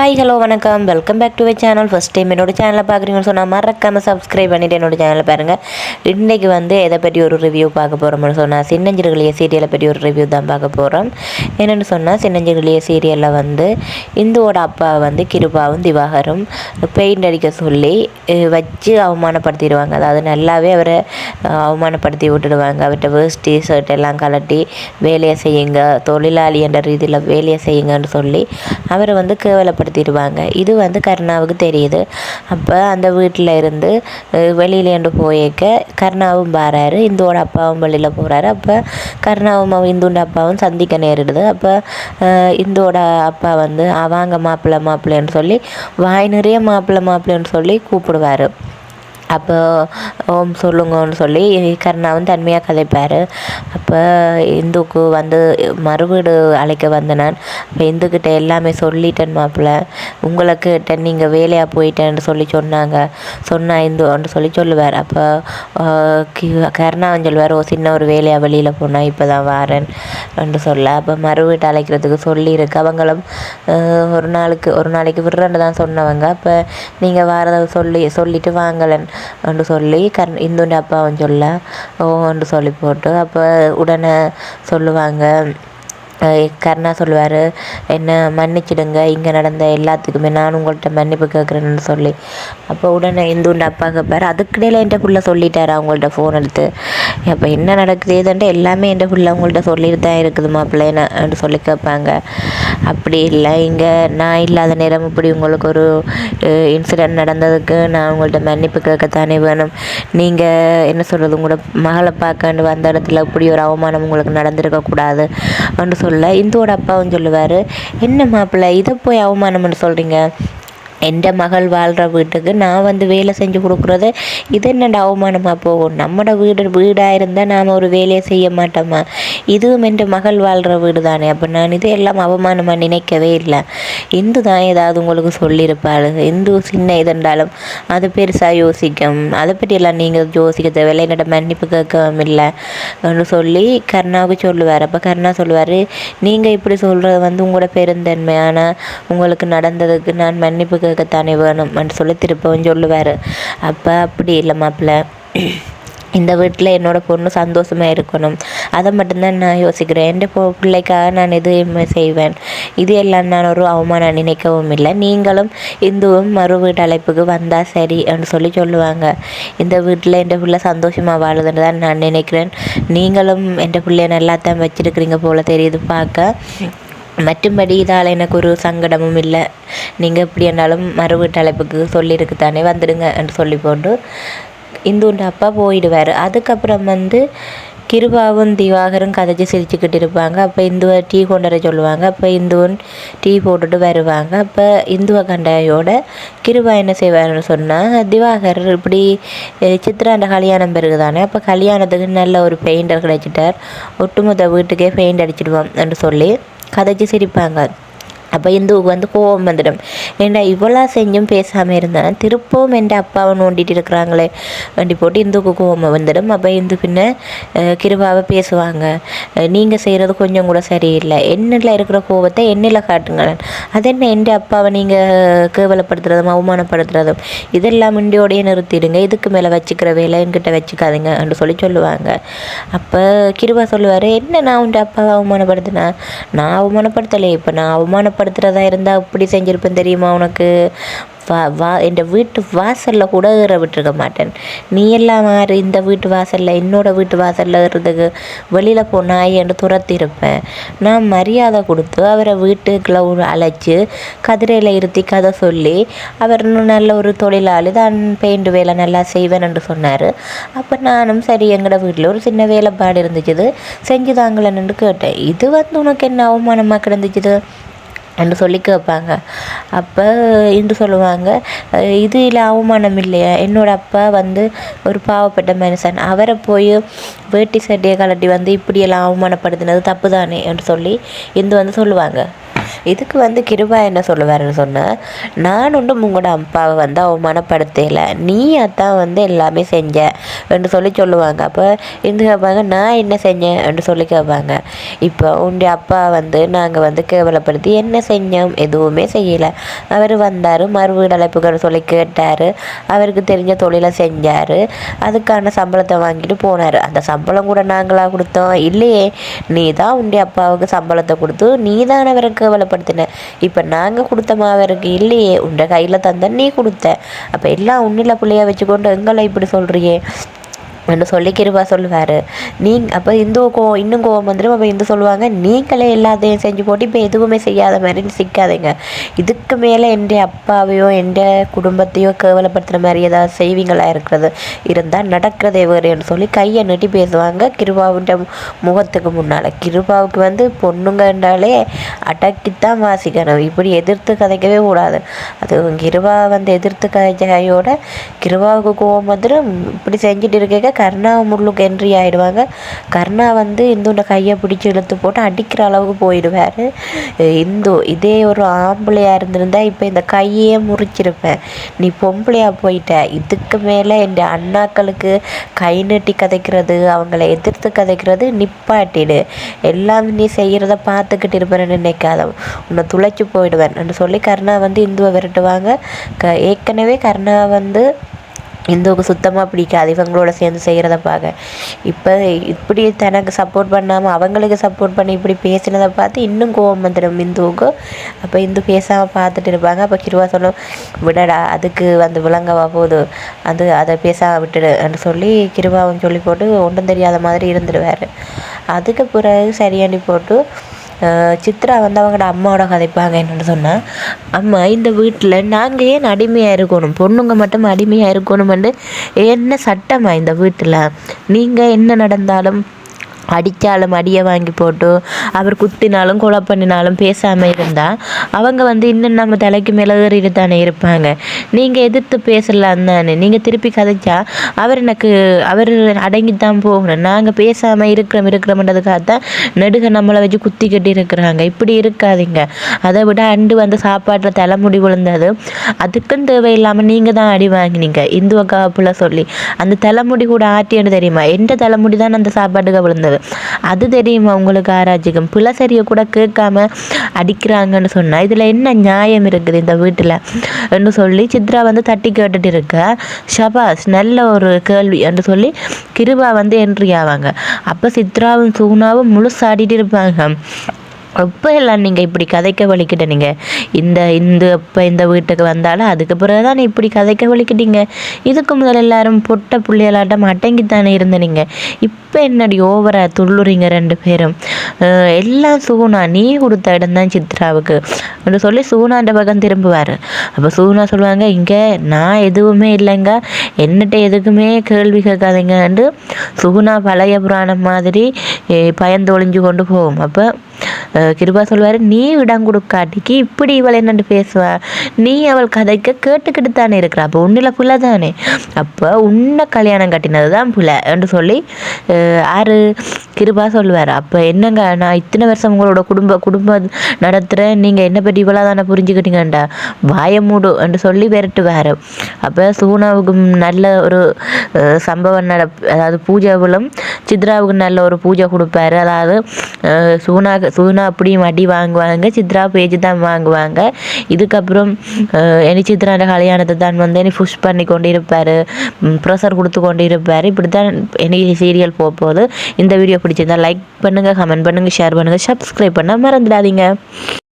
Hi hello வணக்கம். Welcome back to my channel first time என்னோட சேனலை பார்க்குறீங்கன்னு சொன்னால் மறக்காமல் சப்ஸ்கிரைப் பண்ணிவிட்டு என்னோட சேனலை பாருங்கள் இன்றைக்கு வந்து எதை பற்றி ஒரு ரிவ்யூ பார்க்க போகிறோம்னு சொன்னால் சின்னஞ்சிறுகளிய சீரியலை பற்றி ஒரு ரிவ்யூ தான் பார்க்க போகிறோம் என்னென்னு சொன்னால் சின்னஞ்சிறுகளிய சீரியலில் வந்து இந்துவோட அப்பா வந்து கிருபாவும் திவாகரும் பெயிண்ட் அடிக்க சொல்லி வச்சு அவமானப்படுத்திடுவாங்க. அதாவது நல்லாவே அவரை அவமானப்படுத்தி விட்டுடுவாங்க. அவர்கிட்ட வேஸ்ட் ஷர்ட் எல்லாம் கலட்டி வேலையை செய்யுங்க தொழிலாளி என்ற ரீதியில் வேலையை செய்யுங்கன்னு சொல்லி அவரை வந்து கேவலப்படுத்திடுவாங்க இது வந்து கருணாவுக்கு தெரியுது. அப்போ அந்த வீட்டில் இருந்து அஹ், வெளியிலேண்டு போயிருக்க கருணாவும் பாராரு. இந்துவோட அப்பாவும் வெளியில் போகிறாரு அப்போ கருணாவும் இந்துண்ட அப்பாவும் சந்திக்க நேரிடுது. அப்போ இந்துவோட அப்பா வந்து அவாங்க மாப்பிள்ளை மாப்பிள்ளைன்னு சொல்லி வாய் நிறைய மாப்பிள்ளை மாப்பிள்ளைன்னு சொல்லி கூப்பிடுவார். அப்போ ஓம் சொல்லுங்கன்னு சொல்லி கருணாவும் தன்மையாக கதைப்பார். அப்போ இந்துக்கு வந்து மறுவீடு அழைக்க வந்தனான். அப்போ இந்துக்கிட்ட எல்லாமே சொல்லிட்டேன் மாப்பிள்ள உங்களை கேட்டேன் நீங்கள் வேலையாக போயிட்டேன்னு சொல்லி சொன்னாங்க. சொன்னா இந்துன்னு சொல்லி சொல்லுவார். அப்போ ஆஹ், கருணாவும் சொல்லுவார் ஓ சின்ன ஒரு வேலையாக வெளியில் போனால் இப்போ தான் வாரேன். என்று சொல்ல அப்போ மறுவீடு அழைக்கிறதுக்கு சொல்லியிருக்கு. அவங்களும் ஒரு நாளுக்கு ஒரு நாளைக்கு விடுறேன்னு தான் சொன்னவங்க. அப்போ நீங்கள் வாரதை சொல்லி சொல்லிட்டு வாங்கலன் என்று சொல்லி கர்ண இந்துண்ட அப்பாவும் சொல்ல ஓன்று சொல்லி போட்டு அப்போ உடனே சொல்லுவாங்க கர்ணா கருணா சொல்லுவார் என்ன மன்னிச்சிடுங்க இங்கே நடந்த எல்லாத்துக்குமே நான் உங்கள்கிட்ட மன்னிப்பு கேட்குறேன்னு சொல்லி. அப்போ உடனே இந்துண்ட அப்பா கேட்பார் அதுக்கிடையில் என்கிட்ட பிள்ளை சொல்லிட்டாரு அவங்கள்ட்ட ஃபோன் எடுத்து. அப்போ என்ன நடக்குது ஏதாண்டு எல்லாமே என்கிட்ட பிள்ளை அவங்கள்ட்ட சொல்லிட்டு தான் இருக்குது மாப்பிள்ளைன்னு சொல்லி கேட்பாங்க. அப்படி இல்லை. இங்கே நான் இல்லாத நேரம் இப்படி உங்களுக்கு ஒரு இன்சிடெண்ட் நடந்ததுக்கு நான் உங்கள்கிட்ட மன்னிப்பு கேட்கத்தானே வேணும். நீங்கள் என்ன சொல்கிறது உங்களோட மகளை பார்க்கண்டு வந்த இடத்துல இப்படி ஒரு அவமானம் உங்களுக்கு நடந்திருக்கக்கூடாது என்று சொல்ல இந்துவோட அப்பாவும் சொல்லுவார் என்ன மாப்பிள்ளை இதை போய் அவமானம்னு சொல்கிறீங்க எந்த மகள் வாழ்கிற வீட்டுக்கு நான் வந்து வேலை செஞ்சு கொடுக்குறது இது என்னடா அவமானமாக போகும் நம்மட வீடு வீடாக இருந்தால் நாம் ஒரு வேலையை செய்ய மாட்டோமா இதுவும் என் மகள் வாழ்கிற வீடு தானே அப்போ நான் இது எல்லாம் அவமானமாக நினைக்கவே இல்லை இந்து தான் ஏதாவது உங்களுக்கு சொல்லியிருப்பாள் இந்து சின்ன இதென்றாலும் அது பெருசாக யோசிக்கும் அதை பற்றியெல்லாம் நீங்கள் யோசிக்க தேவையில்லை என்னோட மன்னிப்பு கேட்கவும் இல்லை சொல்லி கருணாவுக்கு சொல்லுவார் அப்போ கருணா சொல்லுவார் நீங்கள் இப்படி சொல்கிறது வந்து உங்களோட பெருந்தன்மை ஆனால் உங்களுக்கு நடந்ததுக்கு நான் மன்னிப்பு கேட்கத்தானே வேணும்னு சொல்லி திருப்பவும் சொல்லுவார். அப்போ அப்படி இல்லை மாப்பிள்ள. இந்த வீட்டில் என்னோட பொண்ணு சந்தோஷமாக இருக்கணும். அதை மட்டும்தான் நான் யோசிக்கிறேன். என் பொ பிள்ளைக்காக நான் எதுவுமே செய்வேன்? இது எல்லாம் நான் ஒரு அவமானம் நினைக்கவும் இல்லை. நீங்களும் இந்துவும் மறு வீட்டு அழைப்புக்கு வந்தால் சரி அப்படின்னு சொல்லி சொல்லுவாங்க. இந்த வீட்டில் என் பிள்ளை சந்தோஷமாக வாழுதுன்னு தான் நான் நினைக்கிறேன். நீங்களும் என் பிள்ளைய நல்லா தான் வச்சிருக்கிறீங்க போல் தெரியுது. பார்க்க மற்றும்படி இதால் எனக்கு ஒரு சங்கடமும் இல்லை. நீங்கள் எப்படி என்னாலும் மறு அழைப்புக்கு சொல்லியிருக்கு தானே வந்துடுங்க என்று சொல்லி போட்டு இந்துண்ட அப்பா போயிடுவார். அதுக்கப்புறம் வந்து கிருபாவும் திவாகரும் கதைச்சி சிரிச்சுக்கிட்டு இருப்பாங்க. அப்போ இந்துவை டீ கொண்டு வர சொல்லுவாங்க. அப்போ இந்துவன் டீ போட்டுட்டு வருவாங்க. அப்போ இந்துவ கண்டையோட கிருபா என்ன செய்வாருன்னு சொன்னால் திவாகர் இப்படி சித்ராண்ட கல்யாணம் பிறகு தானே அப்போ கல்யாணத்துக்கு நல்ல ஒரு பெயிண்டர் கிடைச்சிட்டார். ஒட்டுமொத்த வீட்டுக்கே பெயிண்ட் அடிச்சிடுவோம் என்று சொல்லி கதைச்சி சிரிப்பாங்க. அப்போ இந்துவுக்கு வந்து கோபம் வந்துடும் ஏண்டா இவ்வளோ செஞ்சும் பேசாமல் இருந்தேன் திருப்பவும் என் அப்பாவை நோண்டிட்டு இருக்கிறாங்களே வண்டி போட்டு இந்துவுக்கு கோபம் வந்துடும் அப்போ இந்து பின்ன கிருபாவை பேசுவாங்க நீங்கள் செய்கிறது கொஞ்சம் கூட சரியில்லை. என்னில் இருக்கிற கோபத்தை என்னில் காட்டுங்களேன். அது என்ன? என் அப்பாவை நீங்கள் கேவலப்படுத்துறதும் அவமானப்படுத்துறதும் இதெல்லாம் இண்டியோடையே நிறுத்திடுங்க. இதுக்கு மேலே வச்சுக்கிற வேலை என்கிட்ட வச்சுக்காதீங்க என்று சொல்லி சொல்லுவாங்க. அப்போ கிருபா சொல்லுவார் என்ன நான் உன் அப்பாவை அவமானப்படுத்தினேன் நான் அவமானப்படுத்தலை இப்போ நான் அவமானப்படுத்துகிறதா இருந்தால் இப்படி செஞ்சுருப்பேன் தெரியுமா உனக்கு? வா வா என் வீட்டு வாசலில் கூட ஏற விட்டுருக்க மாட்டேன். நீ எல்லாம் மாறி இந்த வீட்டு வாசலில் என்னோடய வீட்டு வாசலில் ஏறுறதுக்கு வெளியில் போனாய் என்று துரத்திருப்பேன் நான் மரியாதை கொடுத்து அவரை வீட்டுக்குள்ள அழைச்சி கதிரையில் இருத்தி கதை சொல்லி அவர் நல்ல ஒரு தொழிலாளி தான் பெயிண்ட் வேலை நல்லா செய்வேன் என்று சொன்னார். அப்போ நானும் சரி எங்களோட வீட்டில் ஒரு சின்ன வேலைப்பாடு இருந்துச்சுது. செஞ்சு தாங்களேன்னு கேட்டேன். இது வந்து உனக்கு என்ன அவமானமாக கிடந்துச்சுது? என்று சொல்லி கேட்பாங்க. அப்போ இன்று சொல்லுவாங்க இது இல்லை அவமானம் இல்லையா? என்னோட அப்பா வந்து ஒரு பாவப்பட்ட மனுஷன். அவரை போய் வேட்டி சட்டையை கலட்டி வந்து இப்படியெல்லாம் அவமானப்படுத்தினது தப்பு தானே என்று சொல்லி இந்து வந்து சொல்லுவாங்க. இதுக்கு வந்து கிருபா என்ன சொல்லுவாருன்னு சொன்னால் நான் ஒன்றும் உங்களோட அப்பாவை வந்து அவமானப்படுத்தலை. நீ அதான் வந்து எல்லாமே செஞ்ச என்று சொல்லி சொல்லுவாங்க. அப்போ இருந்து கேட்பாங்க நான் என்ன செஞ்சேன் என்று சொல்லி கேட்பாங்க இப்போ உன்னுடைய அப்பா வந்து நாங்கள் வந்து கேவலப்படுத்தி என்ன செஞ்சோம்? எதுவுமே செய்யலை. அவர் வந்தார் மறுவீடு அழைப்புகள் சொல்லி கேட்டார். அவருக்கு தெரிஞ்ச தொழிலை செஞ்சார். அதுக்கான சம்பளத்தை வாங்கிட்டு போனார். அந்த சம்பளம் கூட நாங்களாக கொடுத்தோம். இல்லையே நீ தான் உன்னுடைய அப்பாவுக்கு சம்பளத்தை கொடுத்து நீ தான் அவரை கேவலப்படுத்தின இப்போ நாங்கள் கொடுத்தமா மாவருக்கு இல்லையே உன்ட கையில் தந்த நீ கொடுத்த. அப்போ எல்லாம் உன்னில பிள்ளைய வச்சுக்கொண்டு எங்களை இப்படி சொல்கிறியே என்று சொல்லி கிருபா சொல்லுவார். நீ அப்போ இந்து கோவம் இன்னும் கோவம் வந்துடும் அப்போ இந்து சொல்லுவாங்க நீங்களே எல்லாத்தையும் செஞ்சு போட்டு இப்போ எதுவுமே செய்யாத மாதிரி சிக்காதீங்க. இதுக்கு மேலே என் அப்பாவையோ என் குடும்பத்தையோ கேவலப்படுத்துகிற மாதிரி ஏதாவது செய்வீங்களா இருக்கிறது? இருந்தால் நடக்கிறதே வேறுன்னு சொல்லி கையை நட்டி பேசுவாங்க கிருபாவுட முகத்துக்கு முன்னால். கிருபாவுக்கு வந்து பொண்ணுங்க என்றாலே அடக்கித்தான் வாசிக்கணும். இப்படி எதிர்த்து கதைக்கவே கூடாது. அது கிருபா வந்து எதிர்த்து கதைச்ச கையோட கிருபாவுக்கு கோவம் வந்துடும் இப்படி செஞ்சுட்டு இருக்க கருணா முள்ளுக்கு என்ட்ரி ஆகிடுவாங்க கருணா வந்து இந்துண்ட கையை பிடிச்சி இழுத்து போட்டு அடிக்கிற அளவுக்கு போயிடுவார். இந்து இதே ஒரு ஆம்பளையாக இருந்திருந்தா இப்போ இந்த கையே முறிச்சிருப்பேன் நீ பொம்பளையாக போயிட்ட. இதுக்கு மேலே என் அண்ணாக்களுக்கு கை நீட்டி கதைக்கிறது அவங்கள எதிர்த்து கதைக்கிறது நிப்பாட்டிடு. எல்லாம் நீ செய்கிறத பார்த்துக்கிட்டு இருப்பேன்னு நினைக்காத. உன்னை துளைச்சி போயிடுவேன். சொல்லி கருணா வந்து இந்துவை விரட்டுவாங்க. க ஏற்கனவே கருணா வந்து இந்துவுக்கு சுத்தமாக பிடிக்காது. இவங்களோட சேர்ந்து செய்கிறத பார்க்க இப்போ இப்படி தனக்கு சப்போர்ட் பண்ணாமல் அவங்களுக்கு சப்போர்ட் பண்ணி இப்படி பேசினதை பார்த்து இன்னும் கோவம் வந்துடும் இந்துவுக்கு. அப்போ இந்து பேசாமல் பார்த்துட்டு இருப்பாங்க. அப்போ கிருவா சொல்லும் விடடா அதுக்கு வந்து விளங்கவா போகுது அது அதை பேசாமல் விட்டுடுன்னு சொல்லி கிருவாவும் சொல்லி போட்டு ஒன்றும் தெரியாத மாதிரி இருந்துடுவார். அதுக்கு பிறகு சரியாண்டி போட்டு சித்ரா வந்து அவங்களோட அம்மாவோட கதைப்பாங்க என்னென்னு சொன்னால் அம்மா இந்த வீட்டில் நாங்கள் ஏன் அடிமையாக இருக்கணும்? பொண்ணுங்க மட்டும் அடிமையாக இருக்கணுமென்று என்ன சட்டமா இந்த வீட்டில் நீங்கள் என்ன நடந்தாலும் அடித்தாலும் அடியை வாங்கி போட்டு அவர் குத்தினாலும் கொலை பண்ணினாலும் பேசாமல் இருந்தால் அவங்க வந்து இன்னும் நம்ம தலைக்கு மேலே ஏறிட்டு தானே இருப்பாங்க. நீங்கள் எதிர்த்து பேசலாம் தானே. நீங்கள் திருப்பி கதைச்சா அவர் எனக்கு அவர் அடங்கித்தான் போகணும். நாங்கள் பேசாமல் இருக்கிறோம் இருக்கிறோம்ன்றதுக்காக தான் நெடுக நம்மளை வச்சு குத்தி கட்டி இருக்கிறாங்க. இப்படி இருக்காதீங்க. அதை விட அண்டு வந்து சாப்பாட்டில் தலைமுடி விழுந்தது. அதுக்கும் தேவையில்லாமல் நீங்கள் தான் அடி வாங்கினீங்க. இந்து காப்புல சொல்லி. அந்த தலைமுடி கூட ஆட்டியன்னு தெரியுமா? எந்த தலைமுடி தான் அந்த சாப்பாட்டுக்கு விழுந்தது? அது தெரியுமா உங்களுக்கு ஆராய்ச்சிக்கும் பிளசரியை கூட கேட்காம அடிக்கிறாங்கன்னு சொன்னால் இதில் என்ன நியாயம் இருக்குது இந்த வீட்டில்? என்று சொல்லி சித்ரா வந்து தட்டி கேட்டுட்டு இருக்க ஷபாஸ் நல்ல ஒரு கேள்வி என்று சொல்லி கிருபா வந்து என்ட்ரி ஆவாங்க. அப்போ சித்ராவும் சூனாவும் முழுசாடிட்டு இருப்பாங்க. அப்போ எல்லாம் நீங்கள் இப்படி கதைக்க வலிக்கிட்ட நீங்கள் இந்த இந்த இப்போ இந்த வீட்டுக்கு வந்தாலும் அதுக்கு பிறகு தான் இப்படி கதைக்க வலிக்கிட்டீங்க? இதுக்கு முதல் எல்லாரும் பொட்டை புள்ளியலாட்டம் அடங்கித்தானே இருந்த நீங்கள் இப்போ என்னடி ஓவரா துள்ளுறீங்க ரெண்டு பேரும்? எல்லாம் சூனா நீ கொடுத்த இடம் தான் சித்ராவுக்கு. அப்படின்னு சொல்லி சூனான்ற பக்கம் திரும்புவார். அப்போ சூனா சொல்லுவாங்க இங்கே நான் எதுவுமே இல்லைங்க. என்னட்ட எதுக்குமே கேள்வி கேட்காதீங்கன்ட்டு சுகுணா பழைய புராணம் மாதிரி பயந்தொழிஞ்சு கொண்டு போகும். அப்போ கிருபா சொல்வார் நீ இடம் கொடுக்காட்டிக்கு இப்படி இவள் என்னென்னு பேசுவா? நீ அவள் கதைக்க கேட்டுக்கிட்டு தானே இருக்கிறா அப்போ உன்னில் புள்ள தானே? அப்போ உன்னை கல்யாணம் கட்டினது தான் புள்ள என்று சொல்லி ஆறு கிருபா சொல்லுவார் அப்போ என்னங்க நான் இத்தனை வருஷம் உங்களோட குடும்ப குடும்பம் நடத்துகிறேன் நீங்கள் என்ன பற்றி இவ்வளோ தானே புரிஞ்சுக்கிட்டீங்கண்டா? வாய மூடு என்று சொல்லி விரட்டுவார். அப்போ சூனாவுக்கும் நல்ல ஒரு சம்பவம் நட அதாவது பூஜைகளும் சித்ராவுக்கு நல்ல ஒரு பூஜை கொடுப்பாரு. அதாவது சூனா சூனா அப்படியும் அடி வாங்குவாங்க. சித்ரா பேஜ் தான் வாங்குவாங்க. இதுக்கப்புறம் எனி சித்ராண்ட கல்யாணத்தை தான் வந்து என்னை புஷ் பண்ணி கொண்டு இருப்பார் ப்ரெஷர் கொடுத்து கொண்டு இருப்பார் இப்படி தான் எனி சீரியல் போக போகுது. இந்த வீடியோ பிடிச்சிருந்தா லைக் பண்ணுங்கள் கமெண்ட் பண்ணுங்கள் ஷேர் பண்ணுங்கள் சப்ஸ்கிரைப் பண்ண மறந்துடாதீங்க.